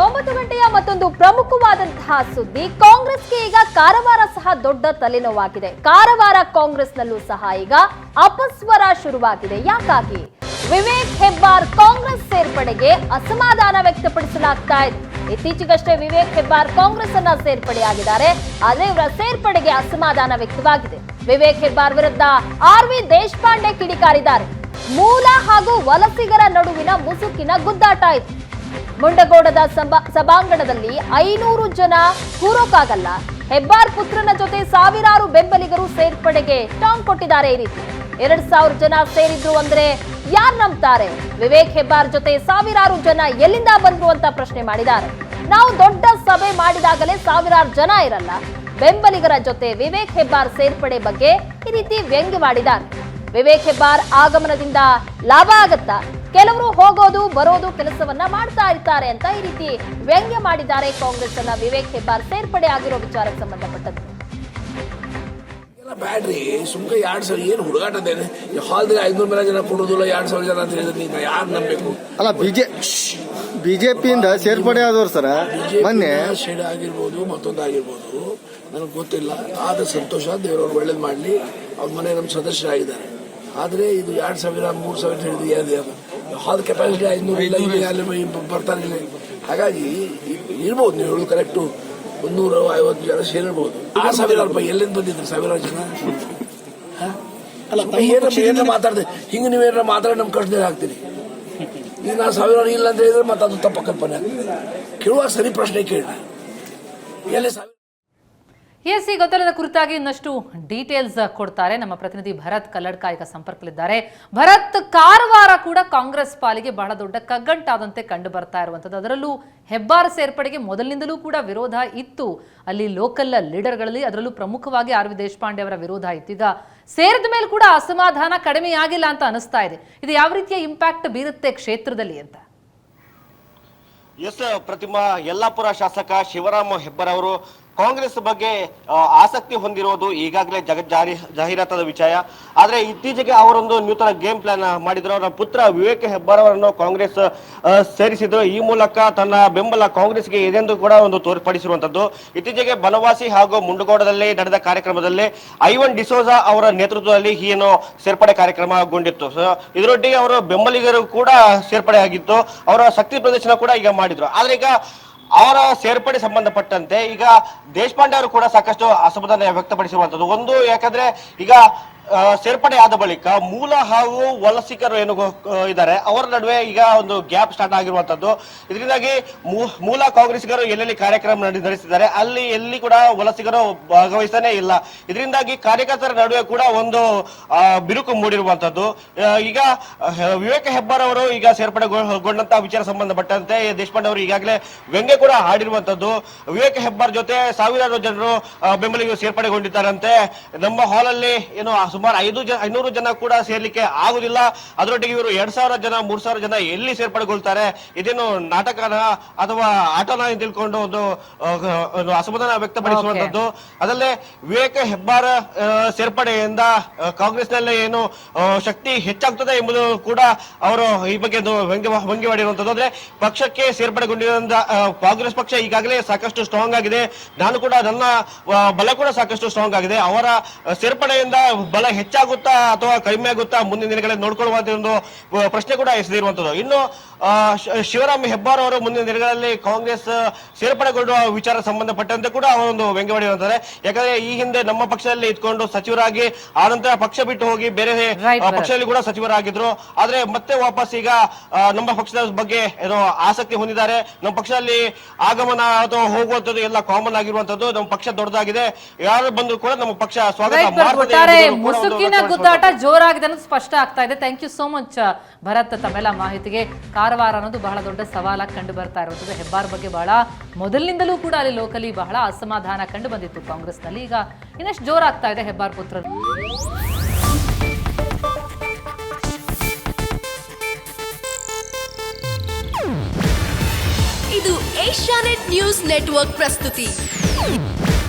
ಒಂಬತ್ತು ಗಂಟೆಯ ಮತ್ತೊಂದು ಪ್ರಮುಖವಾದಂತಹ ಸುದ್ದಿ. ಕಾಂಗ್ರೆಸ್ಗೆ ಈಗ ಕಾರವಾರ ಸಹ ದೊಡ್ಡ ತಲೆನೋವಾಗಿದೆ. ಕಾರವಾರ ಕಾಂಗ್ರೆಸ್ನಲ್ಲೂ ಸಹ ಈಗ ಅಪಸ್ವರ ಶುರುವಾಗಿದೆ. ಯಾಕಾಗಿ? ವಿವೇಕ್ ಹೆಬ್ಬಾರ್ ಕಾಂಗ್ರೆಸ್ ಸೇರ್ಪಡೆಗೆ ಅಸಮಾಧಾನ ವ್ಯಕ್ತಪಡಿಸಲಾಗ್ತಾ ಇದೆ. ಇತ್ತೀಚೆಗಷ್ಟೇ ವಿವೇಕ್ ಹೆಬ್ಬಾರ್ ಕಾಂಗ್ರೆಸ್ ಅನ್ನ ಸೇರ್ಪಡೆಯಾಗಿದ್ದಾರೆ ಆದರೆ ಇವರ ಸೇರ್ಪಡೆಗೆ ಅಸಮಾಧಾನ ವ್ಯಕ್ತವಾಗಿದೆ. ವಿವೇಕ್ ಹೆಬ್ಬಾರ್ ವಿರುದ್ಧ ಆರ್ ವಿ ದೇಶಪಾಂಡೆ ಕಿಡಿಕಾರಿದ್ದಾರೆ. ಮೂಲ ಹಾಗೂ ವಲಸಿಗರ ನಡುವಿನ ಮುಸುಕಿನ ಗುದ್ದಾಟ ಇತ್ತು ಮುಂಡಗೋಡದ ಸಭಾ- ಸಭಾಂಗಣದಲ್ಲಿ ಐನೂರು ಜನ ಕೂರೋಕಾಗಲ್ಲ. ಹೆಬ್ಬಾರ್ ಪುತ್ರನ ಜೊತೆ ಸಾವಿರಾರು ಬೆಂಬಲಿಗರು ಸೇರ್ಪಡೆಗೆ ಟಾಂಗ್ ಕೊಟ್ಟಿದ್ದಾರೆ ಈ ರೀತಿ. ಎರಡ್ ಸಾವಿರ ಜನ ಸೇರಿದ್ರು ಅಂದ್ರೆ ಯಾರ್ ನಂಬ್ತಾರೆ? ವಿವೇಕ್ ಹೆಬ್ಬಾರ್ ಜೊತೆ ಸಾವಿರಾರು ಜನ ಎಲ್ಲಿಂದ ಬಂದ್ರು ಅಂತ ಪ್ರಶ್ನೆ ಮಾಡಿದ್ದಾರೆ. ನಾವು ದೊಡ್ಡ ಸಭೆ ಮಾಡಿದಾಗಲೇ ಸಾವಿರಾರು ಜನ ಇರಲ್ಲ. ಬೆಂಬಲಿಗರ ಜೊತೆ ವಿವೇಕ್ ಹೆಬ್ಬಾರ್ ಸೇರ್ಪಡೆ ಬಗ್ಗೆ ಈ ರೀತಿ ವ್ಯಂಗ್ಯವಾಡಿದ್ದಾರೆ. ವಿವೇಕ್ ಹೆಬ್ಬಾರ್ ಆಗಮನದಿಂದ ಲಾಭ ಆಗತ್ತಾ? ಕೆಲವರು ಹೋಗೋದು ಬರೋದು ಕೆಲಸವನ್ನ ಮಾಡ್ತಾ ಇರ್ತಾರೆ ಅಂತ ಈ ರೀತಿ ವ್ಯಂಗ್ಯ ಮಾಡಿದ್ದಾರೆ ಕಾಂಗ್ರೆಸ್ ಅನ್ನ ವಿವೇಕ್ ಹೆಬ್ಬಾರ್ ಸೇರ್ಪಡೆ ಆಗಿರೋ ವಿಚಾರಕ್ಕೆ ಸಂಬಂಧಪಟ್ಟದ್ದು. ಎಲ್ಲ ಬ್ಯಾಡ್ರಿ. ಸುಮ್ಕೆ ಎರಡ್ ಸಾವಿರ ಏನು ಹುಡುಗಾಟದೇನೆ ಹಾಲ್ದಾಗ ಐದ್ನೂರು ಮೇಲೆ ಜನ ಕೊಡೋದಿಲ್ಲ ಎರಡ್ ಸಾವಿರ ಜನ ಅಂತ ಹೇಳಿದ್ರೆ ನೀವು ಯಾರು ನಂಬಬೇಕು? ಅಲ್ಲ ಬಿಜೆ ಬಿಜೆಪಿಯಿಂದ ಸೇರ್ಪಡೆ ಆದವ್ರು ಸರ ಮೊನ್ನೆ ಶೇಡ್ ಆಗಿರ್ಬೋದು ಮತ್ತೊಂದು ಆಗಿರ್ಬೋದು ನನಗೆ ಗೊತ್ತಿಲ್ಲ. ಆದ್ರೆ ಸಂತೋಷ ದೇವರವ್ರು ಒಳ್ಳೇದು ಮಾಡಲಿ. ಅವ್ರ ಮನೆ ನಮ್ಮ ಸದಸ್ಯರಾಗಿದ್ದಾರೆ. ಆದರೆ ಇದು ಎರಡು ಸಾವಿರ ಮೂರು ಸಾವಿರ ಹೇಳಿದ್ರು ಹೇಳಿದ್ರೆ ಏನಿದೆ ಅದು ಹಾಲ್ ಕೆಪಾಸಿಟಿ ಐನೂರು ಇಲ್ಲ ಇಲ್ಲಿ ಅಲ್ಲಿ ಬ- ಬರ್ತಾರೆ ಹಾಗಾಗಿ ಇರ್ಬೋದು ನೀವು ಹೇಳೋದು ಕರೆಕ್ಟು ಒಂದೂರ ಐವತ್ತು ಜನ ಸೇರಿರ್ಬೋದು ಆ ಸಾವಿರಾರು ರೂಪಾಯಿ ಎಲ್ಲಿಂದ ಬಂದಿದ್ರು ಸಾವಿರಾರು ಜನ? ಏನಾರ ಮಾತಾಡ್ದೆ ಹಿಂಗೆ ನೀವೇನಾರ ಮಾತಾಡಿ ನಮ್ ಕಷ್ಟದಲ್ಲಿ ಹಾಕ್ತೀರಿ ಈಗ ನಾ ಸಾವಿರಾರು ಇಲ್ಲ ಅಂತ ಹೇಳಿದ್ರೆ ಮತ್ತೆ ಅದು ತಪ್ಪ ಕಲ್ಪನೆ ಆಗ್ತದೆ. ಕೇಳುವಾಗ ಸರಿ ಪ್ರಶ್ನೆ ಕೇಳಿ. ಎಲ್ಲಿ ಸಾವಿರ ಎಸ್ ಈ ಗೊಂದಲದ ಕುರಿತಾಗಿ ಇನ್ನಷ್ಟು ಡೀಟೇಲ್ಸ್ ಕೊಡ್ತಾರೆ ನಮ್ಮ ಪ್ರತಿನಿಧಿ ಭರತ್ ಕಲ್ಲಡ್ಕ ಸಂಪರ್ಕಲಿದ್ದಾರೆ ಸಂಪರ್ಕದಲ್ಲಿದ್ದಾರೆ. ಭರತ್ ಕಾರವಾರ ಕೂಡ ಕಾಂಗ್ರೆಸ್ ಪಾಲಿಗೆ ಬಹಳ ದೊಡ್ಡ ಕಗ್ಗಂಟಾದಂತೆ ಕಂಡು ಬರ್ತಾ ಇರುವಂಥದ್ದು. ಅದರಲ್ಲೂ ಹೆಬ್ಬಾರ್ ಸೇರ್ಪಡೆಗೆ ಮೊದಲಿನಿಂದಲೂ ಕೂಡ ವಿರೋಧ ಇತ್ತು. ಅಲ್ಲಿ ಲೋಕಲ್ ಲೀಡರ್ಗಳಲ್ಲಿ ಅದರಲ್ಲೂ ಪ್ರಮುಖವಾಗಿ ಆರ್ ವಿ ದೇಶಪಾಂಡೆ ಅವರ ವಿರೋಧ ಇತ್ತು. ಈಗ ಸೇರಿದ ಮೇಲೆ ಕೂಡ ಅಸಮಾಧಾನ ಕಡಿಮೆಯಾಗಿಲ್ಲ ಅಂತ ಅನಿಸ್ತಾ ಇದೆ. ಇದು ಯಾವ ರೀತಿಯ ಇಂಪ್ಯಾಕ್ಟ್ ಬೀರುತ್ತೆ ಕ್ಷೇತ್ರದಲ್ಲಿ ಅಂತ? ಎಸ್, ಪ್ರತಿಮಾ ಯಲ್ಲಾಪುರ ಶಾಸಕ ಶಿವರಾಮ ಹೆಬ್ಬಾರ್ ಅವರು ಕಾಂಗ್ರೆಸ್ ಬಗ್ಗೆ ಆಸಕ್ತಿ ಹೊಂದಿರೋದು ಈಗಾಗಲೇ ಜಗ ಜಾರಿ, ಜಾಹೀರಾತಾದ ವಿಷಯ ಆದ್ರೆ ಇತ್ತೀಚೆಗೆ ಅವರೊಂದು ನೂತನ ಗೇಮ್ ಪ್ಲಾನ್ ಮಾಡಿದ್ರು. ಅವರ ಪುತ್ರ ವಿವೇಕ್ ಹೆಬ್ಬಾರ್ ಅವರನ್ನು ಕಾಂಗ್ರೆಸ್ ಸೇರಿಸಿದ್ರು. ಈ ಮೂಲಕ ತನ್ನ ಬೆಂಬಲ ಕಾಂಗ್ರೆಸ್ಗೆ ಇದೆಂದು ಕೂಡ ಒಂದು ತೋರ್ಪಡಿಸಿರುವಂತದ್ದು ಇತ್ತೀಚೆಗೆ ಬನವಾಸಿ ಹಾಗೂ ಮುಂಡಗೋಡದಲ್ಲಿ ನಡೆದ ಕಾರ್ಯಕ್ರಮದಲ್ಲಿ ಐವನ್ ಡಿಸೋಜಾ ಅವರ ನೇತೃತ್ವದಲ್ಲಿ ಏನು ಸೇರ್ಪಡೆ ಕಾರ್ಯಕ್ರಮಗೊಂಡಿತ್ತು. ಸೊ ಇದರೊಟ್ಟಿಗೆ ಅವರು ಬೆಂಬಲಿಗರು ಕೂಡ ಸೇರ್ಪಡೆ ಆಗಿತ್ತು ಅವರ ಶಕ್ತಿ ಪ್ರದರ್ಶನ ಕೂಡ ಈಗ ಮಾಡಿದ್ರು. ಆದ್ರೆ ಈಗ ಅವರ ಸೇರ್ಪಡೆ ಸಂಬಂಧಪಟ್ಟಂತೆ ಈಗ ದೇಶಪಾಂಡೆ ಅವರು ಕೂಡ ಸಾಕಷ್ಟು ಅಸಮಾಧಾನ ವ್ಯಕ್ತಪಡಿಸಿರುವಂತದ್ದು. ಒಂದು ಯಾಕಂದ್ರೆ ಈಗ ಆ, ಸೇರ್ಪಡೆ ಆದ ಬಳಿಕ ಮೂಲ ಹಾಗೂ ವಲಸಿಗರು ಏನು ಇದ್ದಾರೆ ಅವರ ನಡುವೆ ಈಗ ಒಂದು ಗ್ಯಾಪ್ ಸ್ಟಾರ್ಟ್ ಆಗಿರುವಂತದ್ದು. ಇದರಿಂದಾಗಿ ಮೂಲ ಕಾಂಗ್ರೆಸ್ಗರು ಎಲ್ಲೆಲ್ಲಿ ಕಾರ್ಯಕ್ರಮ ನಡೆ- ನಡೆಸಿದ್ದಾರೆ ಅಲ್ಲಿ ಎಲ್ಲಿ ಕೂಡ ವಲಸಿಗರು ಭಾಗವಹಿಸ್ತಾನೆ ಇಲ್ಲ. ಇದರಿಂದಾಗಿ ಕಾರ್ಯಕರ್ತರ ನಡುವೆ ಕೂಡ ಒಂದು ಬಿರುಕು ಮೂಡಿರುವಂತದ್ದು. ಈಗ ವಿವೇಕ ಹೆಬ್ಬಾರ್ ಅವರು ಈಗ ಸೇರ್ಪಡೆಗೊಂಡಂತಹ ವಿಚಾರ ಸಂಬಂಧಪಟ್ಟಂತೆ ದೇಶಪಾಂಡೆ ಅವರು ಈಗಾಗಲೇ ವ್ಯಂಗ್ಯ ಕೂಡ ಹಾಡಿರುವಂತದ್ದು. ವಿವೇಕ ಹೆಬ್ಬಾರ್ ಜೊತೆ ಸಾವಿರಾರು ಜನರು ಬೆಂಬಲಿಗರು ಸೇರ್ಪಡೆಗೊಂಡಿದ್ದಾರಂತೆ. ನಮ್ಮ ಹಾಲಲ್ಲಿ ಏನು ಸುಮಾರು ಐದು ಜನ ಐನೂರು ಜನ ಕೂಡ ಸೇರ್ಲಿಕ್ಕೆ ಆಗುದಿಲ್ಲ. ಅದರೊಟ್ಟಿಗೆ ಇವರು ಎರಡ್ ಸಾವಿರ ಜನ ಮೂರ್ ಸಾವಿರ ಜನ ಎಲ್ಲಿ ಸೇರ್ಪಡೆಗೊಳ್ತಾರೆ? ಇದೇನು ನಾಟಕನ ಅಥವಾ ಆಟನ ತಿಳ್ಕೊಂಡು ಒಂದು ಅಸಮಾಧಾನ ವ್ಯಕ್ತಪಡಿಸುವಂತದ್ದು ಅದಲ್ಲೇ ವಿವೇಕ ಹೆಬ್ಬಾರ ಸೇರ್ಪಡೆಯಿಂದ ಕಾಂಗ್ರೆಸ್ನಲ್ಲಿ ಏನು ಶಕ್ತಿ ಹೆಚ್ಚಾಗ್ತದೆ ಎಂಬುದು ಕೂಡ ಅವರು ಈ ಬಗ್ಗೆ ವ್ಯಂಗ್ಯ ಮಾಡಿರುವಂತದ್ದು ಅಂದ್ರೆ ಪಕ್ಷಕ್ಕೆ ಸೇರ್ಪಡೆಗೊಂಡಿರುವಂತ ಕಾಂಗ್ರೆಸ್ ಪಕ್ಷ ಈಗಾಗಲೇ ಸಾಕಷ್ಟು ಸ್ಟ್ರಾಂಗ್ ಆಗಿದೆ. ನಾನು ಕೂಡ ನನ್ನ ಬಲ ಕೂಡ ಸಾಕಷ್ಟು ಸ್ಟ್ರಾಂಗ್ ಆಗಿದೆ. ಅವರ ಸೇರ್ಪಡೆಯಿಂದ ಬಲ ಹೆಚ್ಚಾಗುತ್ತಾ ಅಥವಾ ಕಡಿಮೆ ಆಗುತ್ತಾ ಮುಂದಿನ ದಿನಗಳಲ್ಲಿ ನೋಡ್ಕೊಳ್ಳುವಂತ ಒಂದು ಪ್ರಶ್ನೆ ಕೂಡ ಎಸೆದಿರುವಂತದ್ದು. ಇನ್ನು ಶಿವರಾಮ್ ಹೆಬ್ಬಾರ್ ಅವರು ಮುಂದಿನ ದಿನಗಳಲ್ಲಿ ಕಾಂಗ್ರೆಸ್ ಸೇರ್ಪಡೆಗೊಳ್ಳುವ ವಿಚಾರ ಸಂಬಂಧಪಟ್ಟಂತೆ ಕೂಡ ಅವರೊಂದು ವ್ಯಂಗ್ಯ ಮಾಡಿರುವಂತಾರೆ ಯಾಕಂದ್ರೆ ಈ ಹಿಂದೆ ನಮ್ಮ ಪಕ್ಷದಲ್ಲಿ ಇದ್ಕೊಂಡು ಸಚಿವರಾಗಿ ಆನಂತರ ಪಕ್ಷ ಬಿಟ್ಟು ಹೋಗಿ ಬೇರೆ ಆ, ಪಕ್ಷದಲ್ಲಿ ಕೂಡ ಸಚಿವರಾಗಿದ್ರು. ಆದ್ರೆ ಮತ್ತೆ ವಾಪಸ್ ಈಗ ನಮ್ಮ ಪಕ್ಷದ ಬಗ್ಗೆ ಏನೋ ಆಸಕ್ತಿ ಹೊಂದಿದ್ದಾರೆ. ನಮ್ಮ ಪಕ್ಷದಲ್ಲಿ ಆಗಮನ ಅಥವಾ ಹೋಗುವಂತದ್ದು ಎಲ್ಲ ಕಾಮನ್ ಆಗಿರುವಂತದ್ದು. ನಮ್ಮ ಪಕ್ಷ ದೊಡ್ಡದಾಗಿದೆ. ಯಾರು ಬಂದ್ರು ಕೂಡ ನಮ್ಮ ಪಕ್ಷ ಸ್ವಾಗತ ಮುಸುಕಿನ ಗುದ್ದಾಟ ಜೋರಾಗಿದೆ ಅನ್ನೋದು ಸ್ಪಷ್ಟ ಆಗ್ತಾ ಇದೆ. Thank you so much Bharat ತಮ್ಮೆಲ್ಲ ಮಾಹಿತಿಗೆ. ಕಾರವಾರ ಅನ್ನೋದು ಬಹಳ ದೊಡ್ಡ ಸವಾಲಾಗಿ ಕಂಡು ಬರ್ತಾ ಇರುವಂಥದ್ದು. ಹೆಬ್ಬಾರ್ ಬಗ್ಗೆ ಬಹಳ ಮೊದಲಿನಿಂದಲೂ ಕೂಡ ಅಲ್ಲಿ ಲೋಕಲಿ ಬಹಳ ಅಸಮಾಧಾನ ಕಂಡು ಬಂದಿತ್ತು ಕಾಂಗ್ರೆಸ್ನಲ್ಲಿ. ಈಗ ಇನ್ನಷ್ಟು ಜೋರಾಗ್ತಾ ಇದೆ ಹೆಬ್ಬಾರ್ ಪುತ್ರ. ಇದು ಏಷ್ಯಾನೆಟ್ ನ್ಯೂಸ್ ನೆಟ್ವರ್ಕ್ ಪ್ರಸ್ತುತಿ.